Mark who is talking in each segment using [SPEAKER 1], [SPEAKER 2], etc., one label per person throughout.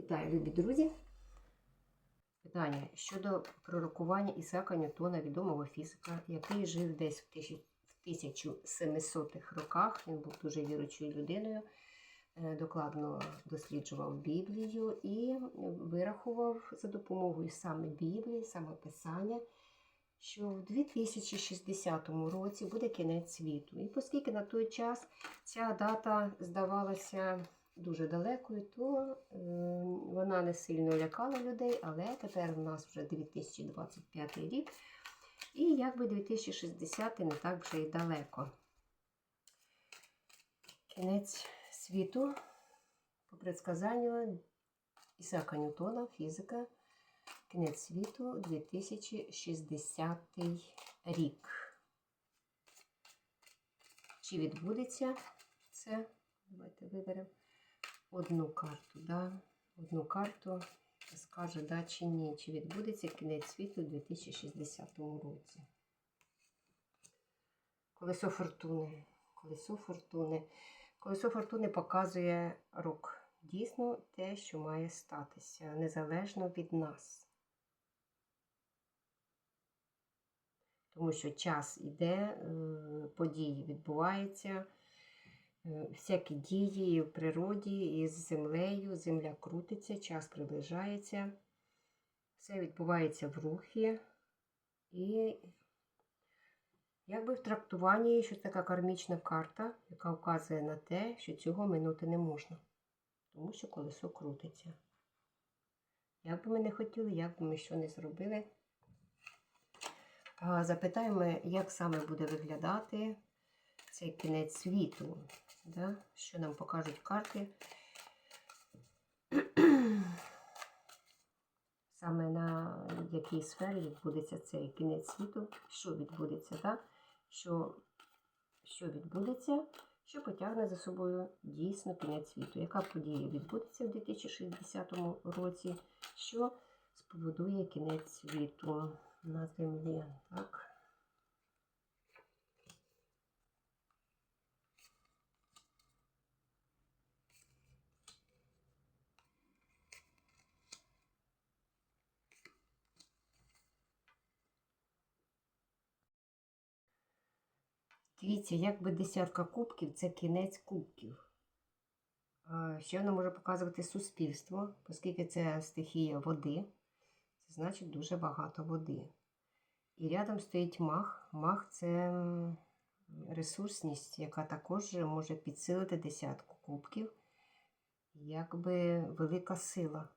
[SPEAKER 1] Вітаю, любі друзі! Питання щодо пророкування Ісака Ньютона, відомого фізика, який жив десь в 1700-х роках. Він був дуже віручою людиною, е, докладно досліджував Біблію і вирахував за допомогою саме Біблії, саме Писання, що в 2060 році буде кінець світу. І оскільки на той час ця дата здавалася дуже далекою, то е, вона не сильно лякала людей, але тепер у нас вже 2025 рік, і якби 2060 не так вже й далеко. Кінець світу, по предсказанню Ісака Ньютона, фізика, кінець світу 2060 рік. Чи відбудеться це? Давайте виберемо одну карту, да? одну карту скаже, да чи ні, чи відбудеться кінець світу у 2060 році. Колесо фортуни. Колесо фортуни. Колесо фортуни показує рук. Дійсно те, що має статися, незалежно від нас. Тому що час іде, е, події відбуваються. Е, всякі дії в природі із землею, земля крутиться, час приближається, все відбувається в рухі. І якби в трактуванні, що це така кармічна карта, яка вказує на те, що цього минути не можна, тому що колесо крутиться. Як би ми не хотіли, як би ми що не зробили. Запитаємо, як саме буде виглядати цей кінець світу. Да? Що нам покажуть карти? Саме на якій сфері відбудеться цей кінець світу, що відбудеться, да? що, що відбудеться, що потягне за собою дійсно кінець світу. Яка подія відбудеться в 2060 році, що спроводує кінець світу на землі? Так? Дивіться, якби десятка кубків це кінець кубків. Ще вона може показувати суспільство, оскільки це стихія води, це значить дуже багато води. І рядом стоїть мах. Мах це ресурсність, яка також може підсилити десятку кубків, якби велика сила.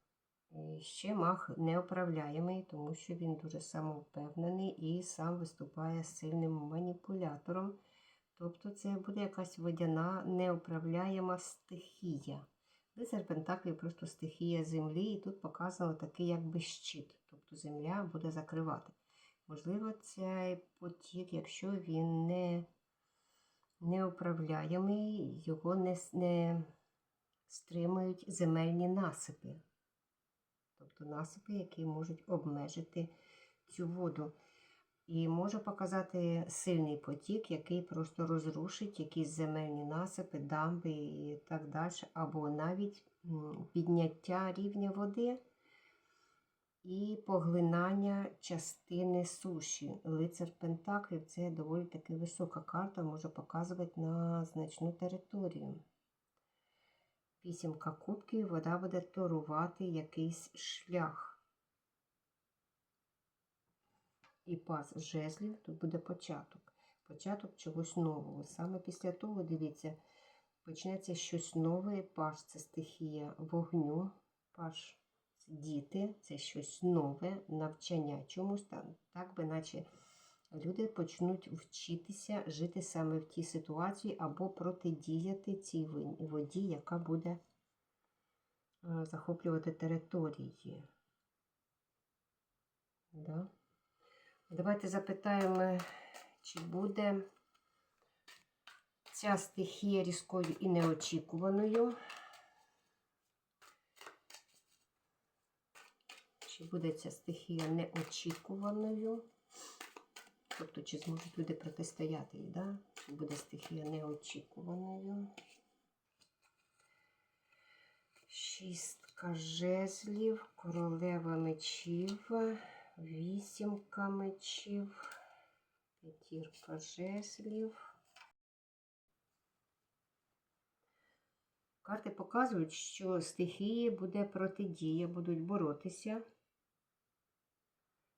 [SPEAKER 1] І ще мах неуправляємий, тому що він дуже самовпевнений і сам виступає сильним маніпулятором. Тобто це буде якась водяна неуправляєма стихія. Лицар Пентаклів просто стихія землі, і тут показано такий якби щит. Тобто земля буде закривати. Можливо, цей потік, якщо він не неуправляємий, його не, не стримують земельні насипи. Тобто насипи, які можуть обмежити цю воду. І може показати сильний потік, який просто розрушить якісь земельні насипи, дамби і так далі, або навіть підняття рівня води і поглинання частини суші. Лицар Пентаклів це доволі таки висока карта, може показувати на значну територію. Вісімка кубків, вода буде торувати якийсь шлях. І пас жезлів, тут буде початок. Початок чогось нового. Саме після того, дивіться, почнеться щось нове. Паш це стихія вогню, паш це діти, це щось нове, навчання чомусь там. Так би наче люди почнуть вчитися жити саме в тій ситуації або протидіяти цій воді, яка буде е, захоплювати території. Да? Давайте запитаємо, чи буде ця стихія різкою і неочікуваною. Чи буде ця стихія неочікуваною? Тобто, чи зможуть люди протистояти їй, да? Чи буде стихія неочікуваною? Шістка жезлів, королева мечів, вісімка мечів, п'ятірка жезлів. Карти показують, що стихії буде протидія, будуть боротися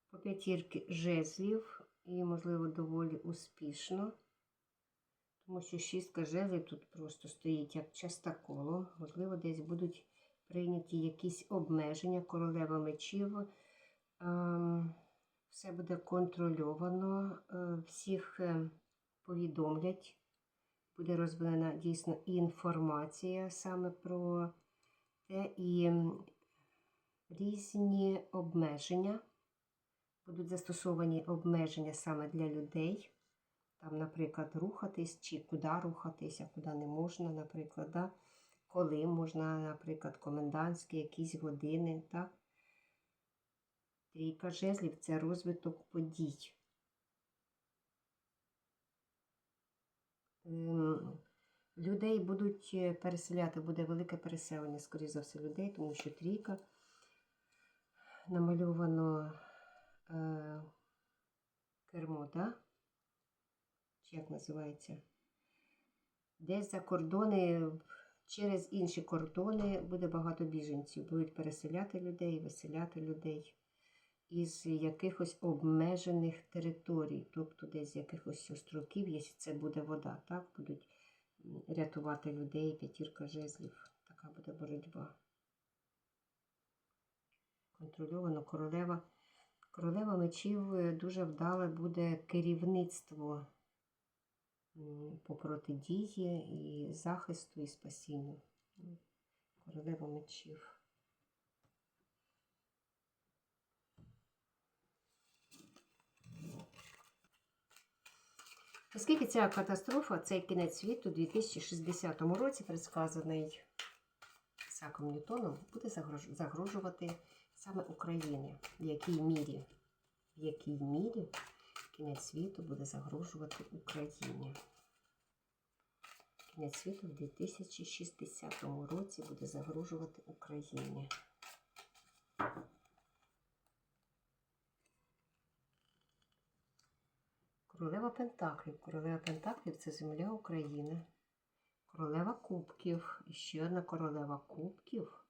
[SPEAKER 1] по п'ятірки жезлів і, можливо, доволі успішно. Тому що шістка жезлів тут просто стоїть як частоколом. Можливо, десь будуть прийняті якісь обмеження, королева мечів. Все буде контрольовано, е, всіх е, повідомлять. Буде розвинена дійсно інформація саме про те і різні обмеження. Будуть застосовані обмеження саме для людей. Там, наприклад, рухатись, чи куди рухатись, а куди не можна, наприклад, да? коли можна, наприклад, комендантські якісь години. Так? Трійка жезлів це розвиток подій. Ем, Людей будуть е, переселяти, буде велике переселення, скоріше за все, людей, тому що трійка намальовано е, кермо, так? Чи як називається? Десь за кордони, через інші кордони буде багато біженців. Будуть переселяти людей, виселяти людей із якихось обмежених територій, тобто десь з якихось островків, якщо це буде вода, так? Будуть рятувати людей, п'ятірка жезлів. Така буде боротьба. Контрольовано королева. Королева мечів е, дуже вдале буде керівництво по протидії і захисту, і спасінню. Королева мечів. Оскільки ця катастрофа, цей кінець світу у 2060 році, предсказаний Ісаком Ньютоном, буде загрожувати саме Україні. В якій мірі? В якій мірі кінець світу буде загрожувати Україні? Кінець світу в 2060 році буде загрожувати Україні. Королева Пентаклів. Королева Пентаклів це земля України. Королева Кубків. І ще одна королева Кубків.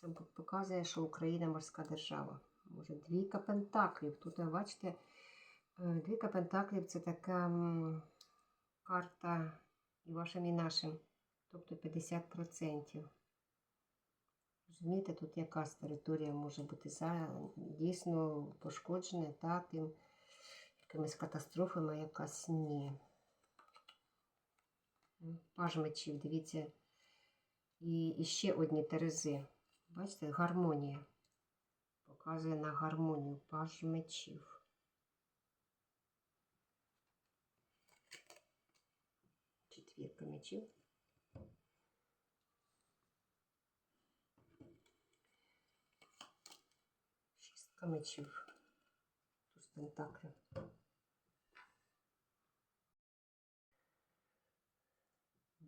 [SPEAKER 1] Це показує, що Україна морська держава. Може, двійка Пентаклів. Тут, бачите, е, двійка Пентаклів це така карта і вашим, і нашим. Тобто 50%. Розумієте, тут якась територія може бути дійсно пошкоджена та тим якимись катастрофами, якась ні. Паж мечів, дивіться. І, і ще одні терези. Бачите, гармонія. Показує на гармонію паж мечів. Четвірка мечів. Шістка мечів. Туз пентаклів.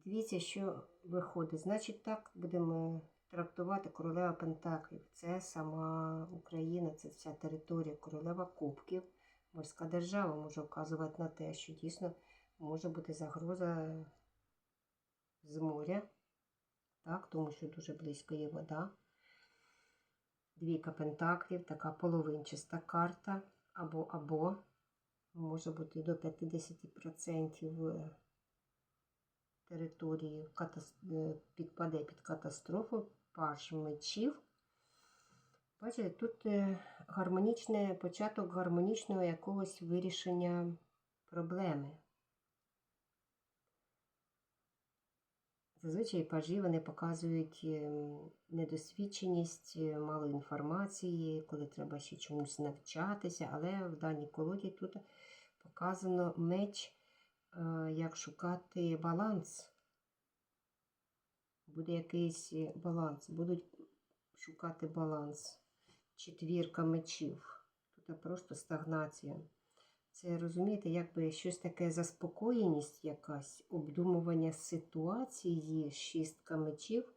[SPEAKER 1] Дивіться, що виходить. Значить, так будемо трактувати королева Пентаклів. Це сама Україна, це вся територія королева Кубків. Морська держава може вказувати на те, що дійсно може бути загроза з моря, так, тому що дуже близько є вода. Двійка Пентаклів, така половинчаста карта, або або може бути до 50% території е, підпаде під катастрофу, паж мечів. Бачите, тут е, гармонічний початок гармонічного якогось вирішення проблеми. Зазвичай пажі вони показують ем, недосвідченість, е, мало інформації, коли треба ще чомусь навчатися, але в даній колоді тут показано меч, е, як шукати баланс. Буде якийсь е, баланс, будуть шукати баланс. Четвірка мечів. Тут просто стагнація. Це розумієте, якби щось таке заспокоєність якась, обдумування ситуації, шістка мечів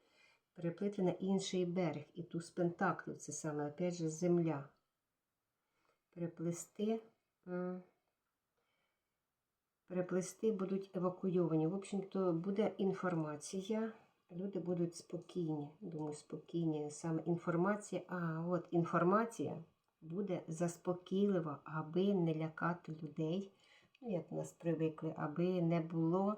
[SPEAKER 1] переплити на інший берег. І туз пентаклів це саме, опять же, земля. Переплести. М, Переплести будуть евакуйовані. В общем-то, буде інформація. Люди будуть спокійні. Думаю, спокійні. Саме інформація. А, от інформація буде заспокійлива, аби не лякати людей. Ну, як нас привикли, аби не було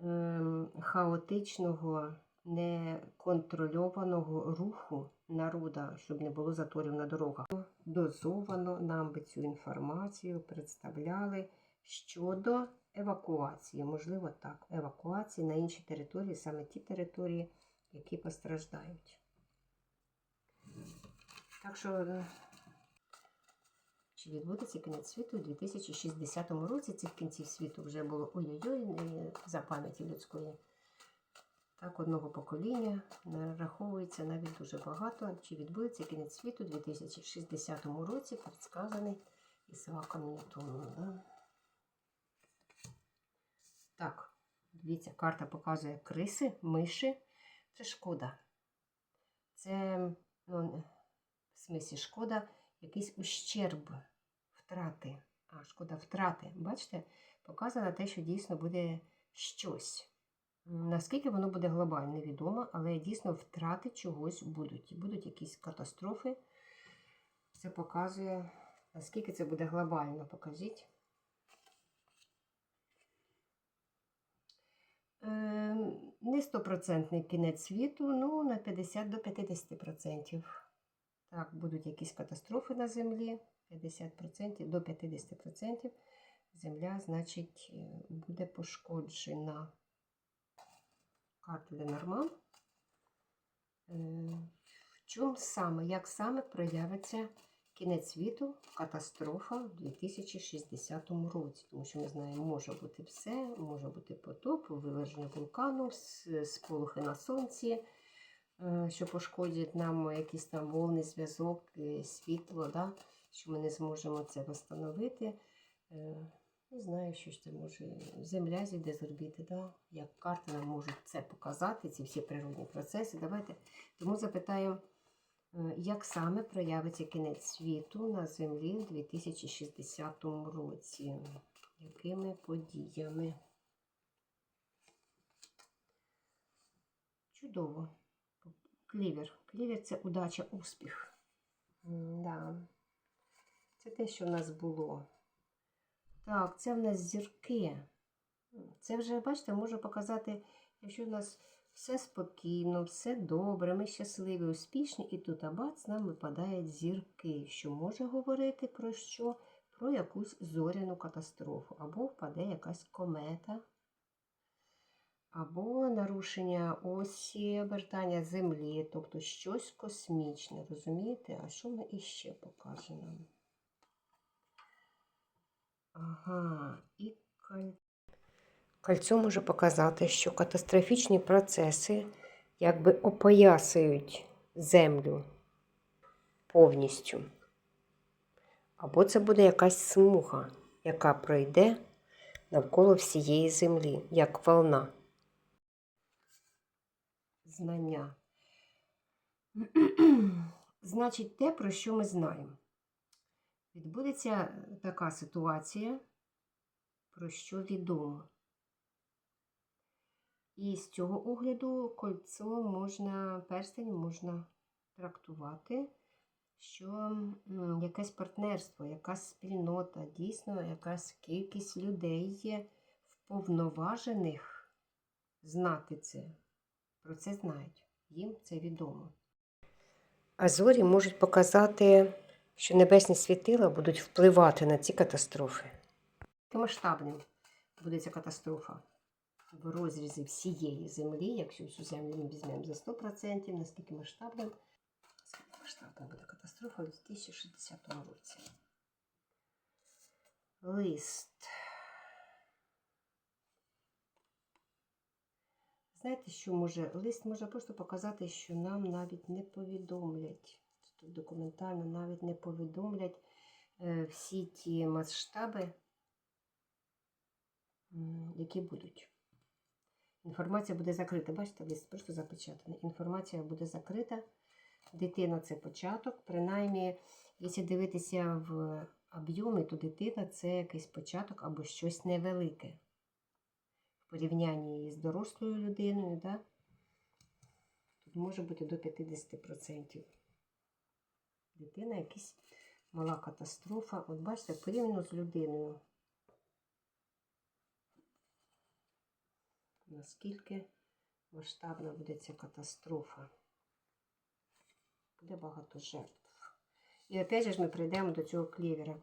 [SPEAKER 1] ем, хаотичного, неконтрольованого руху народа, щоб не було заторів на дорогах. Дозовано нам би цю інформацію представляли щодо евакуації. Можливо, так, евакуації на інші території, саме ті території, які постраждають. Так що, е, чи відбудеться кінець світу у 2060 році? Цих кінців світу вже було ой-ой-ой за пам'яті людської. Так, одного покоління нараховується навіть дуже багато. Чи відбудеться кінець світу у 2060 році, предсказаний Ісааком Ньютоном. Да? Так, дивіться, карта показує криси, миші. Це шкода. Це, ну, в смислі, шкода, якийсь ущерб, втрати. А, шкода втрати. Бачите, показано те, що дійсно буде щось. Наскільки воно буде глобально, невідомо, але дійсно втрати чогось будуть. Будуть якісь катастрофи. Це показує, наскільки це буде глобально. Покажіть. Не стопроцентний кінець світу, ну на 50 до 50%. Так, будуть якісь катастрофи на землі. 50% до 50%. Земля, значить, е, буде пошкоджена. Карта Ленорман. Е, В чому саме, як саме проявиться кінець світу, катастрофа в 2060 році? Тому що ми знаємо, може бути все, може бути потоп, виверження вулкану, сполохи на сонці, е, що пошкодять нам якийсь там волний зв'язок, е, світло, да? що ми не зможемо це встановити. Не знаю, що ж це може. Земля зійде з орбіти, да? як карти нам можуть це показати, ці всі природні процеси. Давайте тому запитаю, е, як саме проявиться кінець світу на землі у 2060 році? Якими подіями? Чудово. Клівер. Клівер це удача, успіх. Да. Це те, що в нас було. Так, це в нас зірки. Це вже, бачите, можу показати, якщо в нас все спокійно, все добре, ми щасливі, успішні, і тут абац нам випадають зірки, що може говорити про що? Про якусь зоряну катастрофу. Або впаде якась комета, або нарушення осі обертання Землі, тобто щось космічне, розумієте? А що воно іще покаже нам? Ага, і каль... кольцо може показати, що катастрофічні процеси якби опоясують землю повністю. Або це буде якась смуга, яка пройде навколо всієї землі, як волна. Знання. Значить, те, про що ми знаємо. Відбудеться така ситуація, про що відомо. І з цього огляду кольцо можна, перстень можна трактувати, що якесь партнерство, якась спільнота, дійсно якась кількість людей є вповноважених знати це. Про це знають. Їм це відомо. А зорі можуть показати, що небесні світила будуть впливати на ці катастрофи. Масштабним буде ця катастрофа в розрізі всієї землі, якщо всю землю ми візьмемо за 100%, наскільки масштабним, наскільки масштабна буде катастрофа у 2060 році. Лист. Знаєте, що може? Лист може просто показати, що нам навіть не повідомлять. Тут документально навіть не повідомлять е, всі ті масштаби, які будуть. Інформація буде закрита. Бачите, лист просто запечатаний. Інформація буде закрита. Дитина це початок. Принаймні, якщо дивитися в об'ємі, то дитина це якийсь початок або щось невелике. В порівнянні з дорослою людиною, да? тут може бути до 50%. Дитина якась мала катастрофа. От бачите, порівняно з людиною. Наскільки масштабна буде ця катастрофа? Буде багато жертв. І опять же ми прийдемо до цього клівера.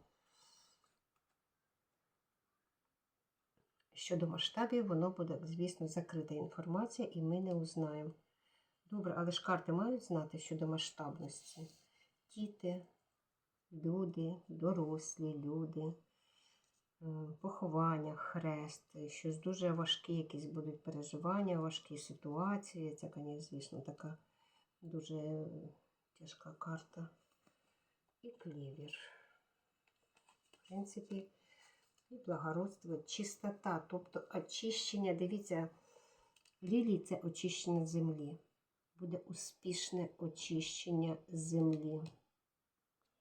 [SPEAKER 1] Щодо масштабів, воно буде, звісно, закрита інформація, і ми не узнаємо. Добре, але ж карти мають знати щодо масштабності. Діти, люди, дорослі люди, поховання, хрест, щось дуже важкі, якісь будуть переживання, важкі ситуації. Це, звісно, така дуже тяжка карта. І клівер. В принципі, і благородство, чистота, тобто очищення. Дивіться, лілії це очищення землі. Буде успішне очищення землі.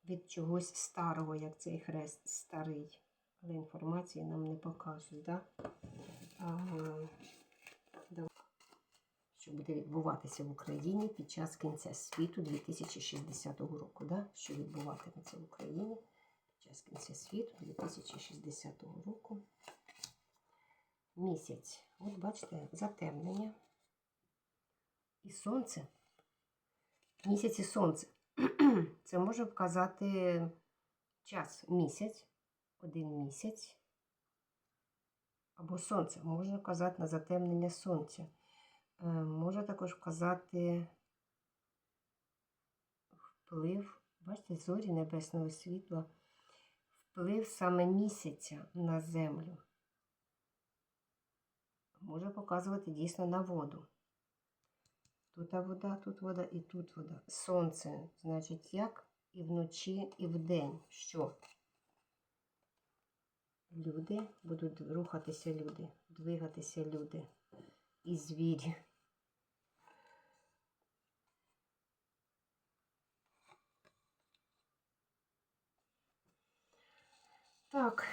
[SPEAKER 1] Від чогось старого, як цей хрест старий. Але інформації нам не показують, да? а, що буде відбуватися в Україні під час кінця світу 2060 року. Да? Що відбуватиметься в Україні під час кінця світу 2060 року. Місяць. От бачите, затемнення. І сонце. Місяць і сонце. Це може вказати час місяць, один місяць. Або сонце. Може вказати на затемнення сонця. Е, Може також вказати вплив, бачите, зорі небесного світла, вплив саме місяця на землю. Може показувати дійсно на воду. Тут вода, тут вода і тут вода. Сонце, значить, як і вночі, і вдень. Що? Люди будуть рухатися люди, двигатися люди і звірі. Так,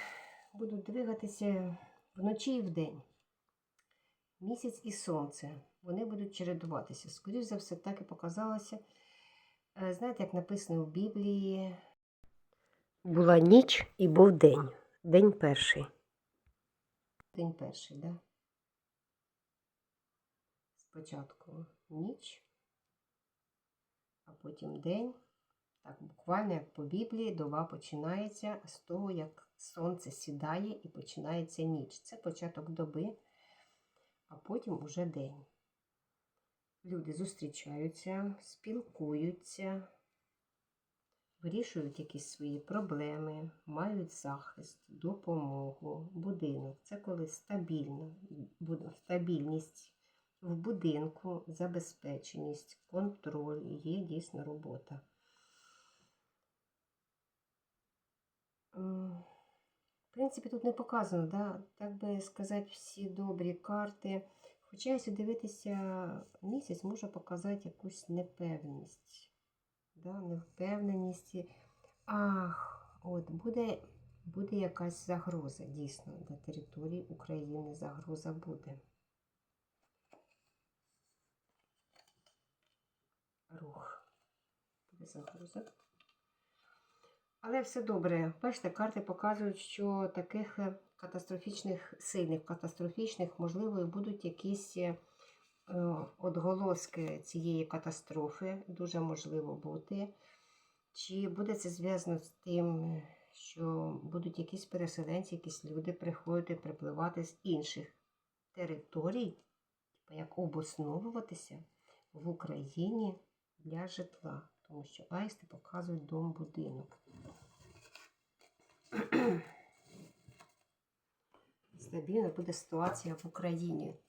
[SPEAKER 1] будуть двигатися вночі і вдень. Місяць і сонце. Вони будуть чередуватися. Скоріше за все, так і показалося. Е, Знаєте, як написано в Біблії. Була ніч і був день. День перший. День перший? Да? Спочатку ніч, а потім день. Так, буквально як по Біблії, доба починається з того, як сонце сідає і починається ніч. Це початок доби, а потім уже день. Люди зустрічаються, спілкуються, вирішують якісь свої проблеми, мають захист, допомогу, будинок. Це коли стабільно, стабільність в будинку, забезпеченість, контроль, є дійсно робота. В принципі, тут не показано, да? так би сказати, всі добрі карти. Хоча, якщо дивитися місяць, може показати якусь непевність. Да? Невпевненість. Ах, от буде, буде якась загроза, дійсно, на території України загроза буде. Рух. Буде загроза. Але все добре. Бачите, карти показують, що таких катастрофічних, сильних, катастрофічних, можливо, і будуть якісь е, отголоски цієї катастрофи, дуже можливо бути. Чи буде це зв'язано з тим, що будуть якісь переселенці, якісь люди приходити, припливати з інших територій, типу як обосновуватися в Україні для житла, тому що аїсти показують дом-будинок. Стабільна буде ситуація в Україні.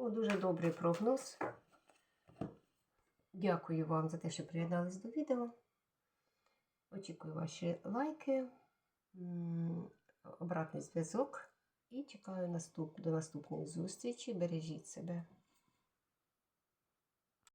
[SPEAKER 1] О, дуже добрий прогноз. Дякую вам за те, що приєднались до відео. Очікую ваші лайки, обратний зв'язок. І чекаю наступ... до наступної зустрічі. Бережіть себе.